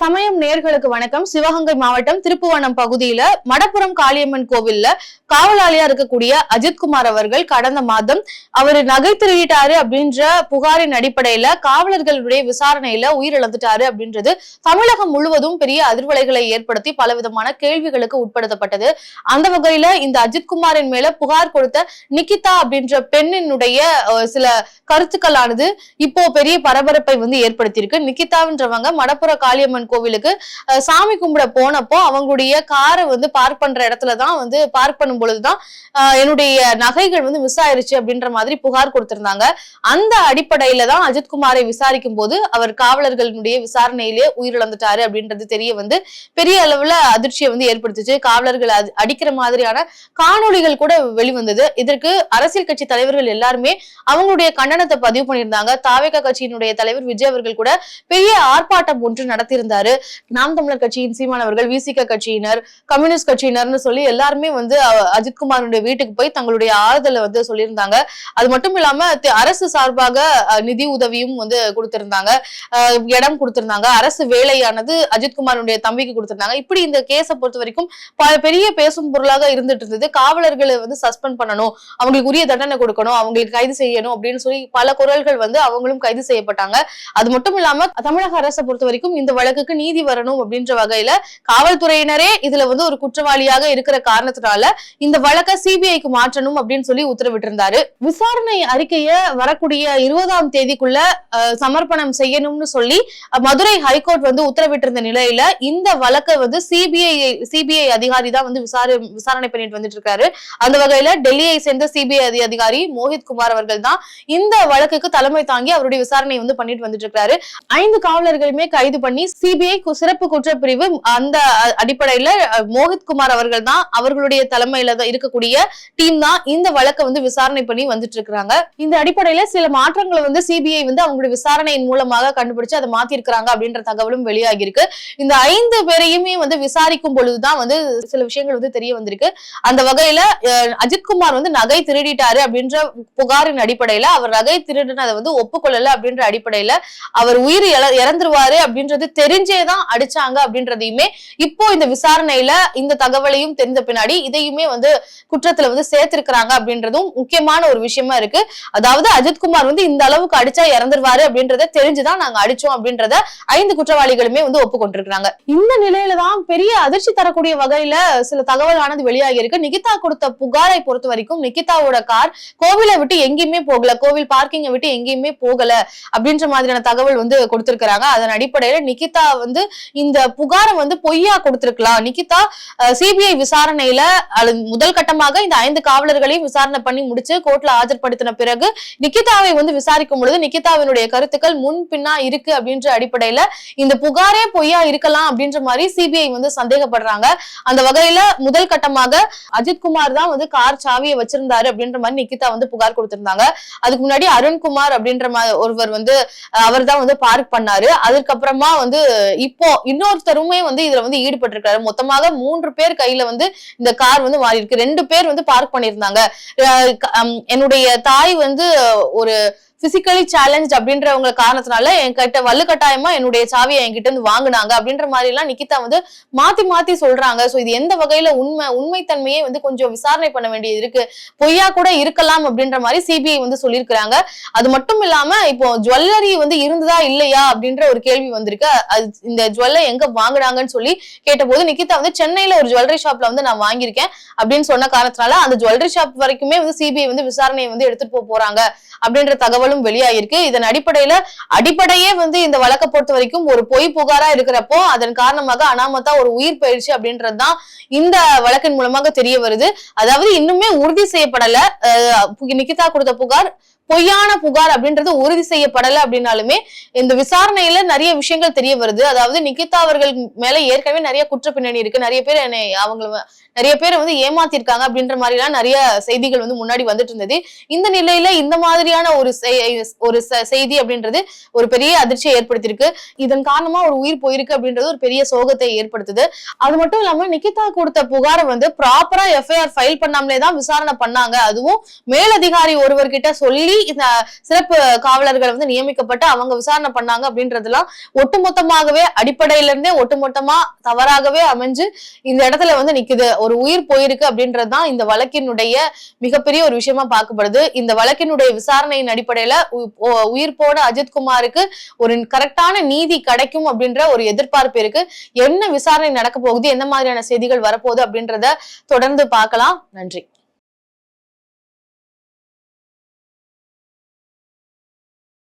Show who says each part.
Speaker 1: சமயம் நேர்களுக்கு வணக்கம். சிவகங்கை மாவட்டம் திருப்புவனம் பகுதியில மடப்புறம் காளியம்மன் கோவில்ல காவலாளியா இருக்கக்கூடிய அஜித்குமார் அவர்கள் கடந்த மாதம் அவர் நகை திருடிட்டாரு அப்படின்ற புகாரின் அடிப்படையில காவலர்களுடைய விசாரணையில உயிரிழந்துட்டாரு அப்படின்றது தமிழகம் முழுவதும் பெரிய அதிர்வலைகளை ஏற்படுத்தி பலவிதமான கேள்விகளுக்கு உட்படுத்தப்பட்டது. அந்த வகையில இந்த அஜித்குமாரின் மேல புகார் கொடுத்த நிக்கிதா அப்படின்ற பெண்ணினுடைய சில கருத்துக்களானது இப்போ பெரிய பரபரப்பை வந்து ஏற்படுத்தியிருக்கு. நிகிதான்றவங்க மடப்புற காளியம்மன் கோவிலுக்கு சாமி கும்பிட போனப்போ அவங்களுடைய காரை வந்து பார்க் பண்ற இடத்துல தான் வந்து பார்க் பண்ணும் பொழுதுதான் என்னுடைய நகைகள் வந்து மிஸ் ஆயிருச்சு அப்படின்ற மாதிரி புகார் கொடுத்திருந்தாங்க. அந்த அடிப்படையில தான் அஜித்குமாரை விசாரிக்கும் போது அவர் காவலர்களுடைய விசாரணையிலேயே உயிரிழந்துட்டாரு அப்படின்றது தெரிய வந்து பெரிய அளவுல அதிர்ச்சியை வந்து ஏற்படுத்துச்சு. காவலர்கள் அடிக்கிற மாதிரியான காணொலிகள் கூட வெளிவந்தது. இதற்கு அரசியல் கட்சி தலைவர்கள் எல்லாருமே அவங்களுடைய கண்டனத்தை பதிவு பண்ணியிருந்தாங்க. தாவேக கட்சியினுடைய தலைவர் விஜய் அவர்கள் கூட பெரிய ஆர்ப்பாட்டம் ஒன்று நடத்தியிருந்தார். நாம் தமிழர் கட்சியின் சீமான் அவர்கள் விசிக கட்சியினர் கம்யூனிஸ்ட் கட்சியினர்னு சொல்லி எல்லாருமே வந்து அஹ், அஜித்குமாருடைய வீட்டுக்கு போய் தங்களுடைய ஆறுதலை வந்து சொல்லியிருந்தாங்க. அது மட்டும் இல்லாம அரசு சார்பாக நிதி உதவியும் வந்து கொடுத்திருந்தாங்க. இடம் கொடுத்திருந்தாங்க. அரசு வேலையானது அஜித்குமாருடைய தம்பிக்கு கொடுத்திருந்தாங்க. இப்படி இந்த கேஸை பொறுத்த வரைக்கும் பல பெரிய பேசும் பொருளாக இருந்துட்டு இருந்தது. காவலர்களை வந்து சஸ்பெண்ட் பண்ணணும் அவங்களுக்கு உரிய தண்டனை கொடுக்கணும் அவங்களுக்கு கைது செய்யணும் அப்படின்னு சொல்லி பல குரல்கள் வந்து அவங்களும் கைது செய்யப்பட்டாங்க. அது மட்டும் இல்லாம தமிழக அரசை பொறுத்த வரைக்கும் இந்த வழக்கு வழக்குக்கு நீதி வரணும் அப்படின்ற வகையில காவல்துறையினரே இதுல வந்து ஒரு குற்றவாளியாக இருக்கிற காரணத்தினால இந்த வழக்கை சிபிஐக்கு மாற்றணும் அப்படின்னு சொல்லி உத்தரவிட்டிருந்தாரு. விசாரணை அறிக்கைய வரக்கூடிய இருபதாம் தேதிக்குள்ள சமர்ப்பணம் செய்யணும்னு சொல்லி மதுரை ஹைகோர்ட் வந்து உத்தரவிட்டிருந்த நிலையில இந்த வழக்கை வந்து சிபிஐ சிபிஐ அதிகாரி தான் வந்து விசாரி விசாரணை பண்ணிட்டு வந்துட்டு இருக்காரு அந்த வகையில டெல்லியை சேர்ந்த சிபிஐ அதிகாரி மோஹித் குமார் அவர்கள் தான் இந்த வழக்குக்கு தலைமை தாங்கி அவருடைய விசாரணை வந்து பண்ணிட்டு வந்துட்டு இருக்காரு ஐந்து காவலர்களுமே கைது பண்ணி சிபிஐ சிறப்பு குற்றப்பிரிவு அந்த அடிப்படையில மோகித் குமார் அவர்கள் தான் அவர்களுடைய தலைமையில தான் இருக்கக்கூடிய டீம் தான் இந்த வழக்கை வந்து விசாரணை பண்ணி வந்துட்டு இருக்கிறாங்க இந்த அடிப்படையில சில மாற்றங்களை வந்து சிபிஐ வந்து அவங்களுடைய விசாரணையின் மூலமாக கண்டுபிடிச்சு அதை மாத்திருக்கிறாங்க அப்படின்ற தகவலும் வெளியாகி இருக்கு இந்த ஐந்து பேரையுமே வந்து விசாரிக்கும் பொழுதுதான் வந்து சில விஷயங்கள் வந்து தெரிய வந்திருக்கு. அந்த வகையில அஜித்குமார் வந்து நகை திருடிட்டாரு அப்படின்ற புகாரின் அடிப்படையில அவர் நகை திருடினதை வந்து ஒப்புக்கொள்ளல அப்படின்ற அடிப்படையில அவர் உயிர் இறந்துருவாரு அப்படின்றது தெரிஞ்சேதான் அடிச்சாங்க அப்படின்றதையுமே இப்போ இந்த விசாரணையில இந்த தகவலையும் தெரிந்த பின்னாடி இதையுமே வந்து குற்றத்துல வந்து சேர்த்திருக்கிறாங்க அப்படின்றதும் முக்கியமான ஒரு விஷயமா இருக்கு. அதாவது அஜித்குமார் வந்து இந்த அளவுக்கு அடிச்சா இறந்துருவாரு அப்படின்றத தெரிஞ்சுதான் நாங்க அடிச்சோம் அப்படின்றத ஐந்து குற்றவாளிகளுமே வந்து ஒப்புக்கொண்டிருக்கிறாங்க. இந்த நிலையில தான் பெரிய அதிர்ச்சி தரக்கூடிய வகையில சில தகவலானது வெளியாகி இருக்கு. நிகிதா கொடுத்த புகாரை பொறுத்த வரைக்கும் நிகிதாவோட கார் கோவிலை விட்டு எங்கேயுமே போகல. கோவில் பார்க்கிங்கை விட்டு எங்கேயுமே போகல அப்படின்ற மாதிரியான தகவல் வந்து கொடுத்திருக்கிறாங்க. அதன் அடிப்படையில நிகிதா வந்து இந்த புகாரை வந்து பொய்யா கொடுத்திருக்கலாம். நிகிதா சிபிஐ விசாரணையில முதல் கட்டமாக இந்த ஐந்து காவலர்களையும் விசாரணை பண்ணி முடிச்சு கோர்ட்ல ஆஜர்படுத்தின பிறகு நிகிதாவை வந்து விசாரிக்கும் பொழுது நிகிதாவினுடைய கருத்துக்கள் முன் பின்னா இருக்கு அப்படின்ற அடிப்படையில இந்த புகாரே பொய்யா இருக்கலாம் அப்படின்ற மாதிரி சிபிஐ வந்து சந்தேகப்படுறாங்க. அந்த வகையில முதல் கட்டமாக அஜித்குமார் தான் வந்து கார் சாவியை வச்சிருந்தாரு அப்படின்ற மாதிரி நிகிதா வந்து புகார் கொடுத்திருந்தாங்க. அதுக்கு முன்னாடி அருண்குமார் அப்படின்ற ஒருவர் வந்து அவர் தான் வந்து பார்க் பண்ணாரு. அதுக்கப்புறமா வந்து இப்போ இன்னொருத்தருமே வந்து இதுல வந்து ஈடுபட்டிருக்காரு. மொத்தமாக மூன்று பேர் கையில வந்து இந்த கார் வந்து மாறி இருக்கு. ரெண்டு பேர் வந்து பார்க் பண்ணியிருந்தாங்க. அஹ் என்னுடைய தாய் வந்து ஒரு பிசிக்கலி சேலஞ்ச் அப்படின்றவங்க காரணத்தினால என்கிட்ட வலுக்கட்டாயமா என்னுடைய சாவியை என்கிட்ட இருந்து வாங்குனாங்க. அப்படின்ற மாதிரி எல்லாம் நிக்கிதா வந்து மாத்தி மாத்தி சொல்றாங்க. சோ இது எந்த வகையில உண்மை உண்மைத்தன்மையே வந்து கொஞ்சம் விசாரணை பண்ண வேண்டியது இருக்கு? பொய்யா கூட இருக்கலாம் அப்படின்ற மாதிரி சிபிஐ வந்து சொல்லியிருக்கிறாங்க. அது மட்டும் இல்லாம இப்போ ஜுவல்லரி வந்து இருந்ததா இல்லையா அப்படின்ற ஒரு கேள்வி வந்திருக்கு. அது இந்த ஜுவல்லை எங்க வாங்குனாங்கன்னு சொல்லி கேட்டபோது நிக்கிதா வந்து சென்னையில ஒரு ஜுவல்லரி ஷாப்ல வந்து நான் வாங்கியிருக்கேன் அப்படின்னு சொன்ன காரணத்தினால அந்த ஜுவல்லரி ஷாப் வரைக்குமே வந்து சிபிஐ வந்து விசாரணையை வந்து எடுத்துட்டு போறாங்க. அப்படின்ற தகவல் தகவலும் வெளியாயிருக்கு. இதன் அடிப்படையில அடிப்படையே வந்து இந்த வழக்கை பொறுத்த வரைக்கும் ஒரு பொய் புகாரா இருக்கிறப்போ அதன் காரணமாக அனாமத்தா ஒரு உயிர் பயிற்சி அப்படின்றதுதான் இந்த வழக்கின் மூலமாக தெரிய வருது. அதாவது இன்னுமே உறுதி செய்யப்படல. அஹ் நிகிதா கொடுத்த புகார் பொய்யான புகார் அப்படின்றது உறுதி செய்யப்படல அப்படின்னாலுமே இந்த விசாரணையில நிறைய விஷயங்கள் தெரிய வருது. அதாவது நிகிதா அவர்கள் மேல ஏற்கனவே நிறைய குற்ற பின்னணி இருக்கு. நிறைய பேர் என்னை அவங்கள நிறைய பேர் வந்து ஏமாத்திருக்காங்க அப்படின்ற மாதிரி எல்லாம் நிறைய செய்திகள் வந்து முன்னாடி வந்துட்டு இருந்தது. இந்த நிலையில இந்த மாதிரியான ஒரு செய்- ஒரு செ- செய்தி அப்படின்றது ஒரு பெரிய அதிர்ச்சியை ஏற்படுத்தியிருக்கு. இதன் காரணமா ஒரு உயிர் போயிருக்கு அப்படின்றது ஒரு பெரிய சோகத்தை ஏற்படுத்துது. அது மட்டும் இல்லாம நிகிதா கொடுத்த புகாரை வந்து ப்ராப்பரா எஃப்ஐஆர் ஃபைல் பண்ணாமலே தான் விசாரணை பண்ணாங்க. அதுவும் மேலதிகாரி ஒருவர்கிட்ட சொல்லி இந்த சிறப்பு காவலர்கள் வந்து நியமிக்கப்பட்டு அவங்க விசாரணை பண்ணாங்க அப்படின்றதெல்லாம் ஒட்டுமொத்தமாகவே அடிப்படையில இருந்தே ஒட்டுமொத்தமா தவறாகவே அமைஞ்சு இந்த இடத்துல வந்து நிக்குது. ஒரு உயிர் போயிருக்கு அப்படின்றதுதான் இந்த வழக்கினுடைய மிகப்பெரிய ஒரு விஷயமா பார்க்கப்படுது. இந்த வழக்கினுடைய விசாரணையின் அடிப்படையில உ- உயிர் போன அஜித்குமாருக்கு ஒரு கரெக்டான நீதி கிடைக்கும் அப்படின்ற ஒரு எதிர்பார்ப்பு இருக்கு. என்ன விசாரணை நடக்க போகுது? என்ன மாதிரியான செய்திகள் வரப்போகுது அப்படின்றத தொடர்ந்து பார்க்கலாம். நன்றி.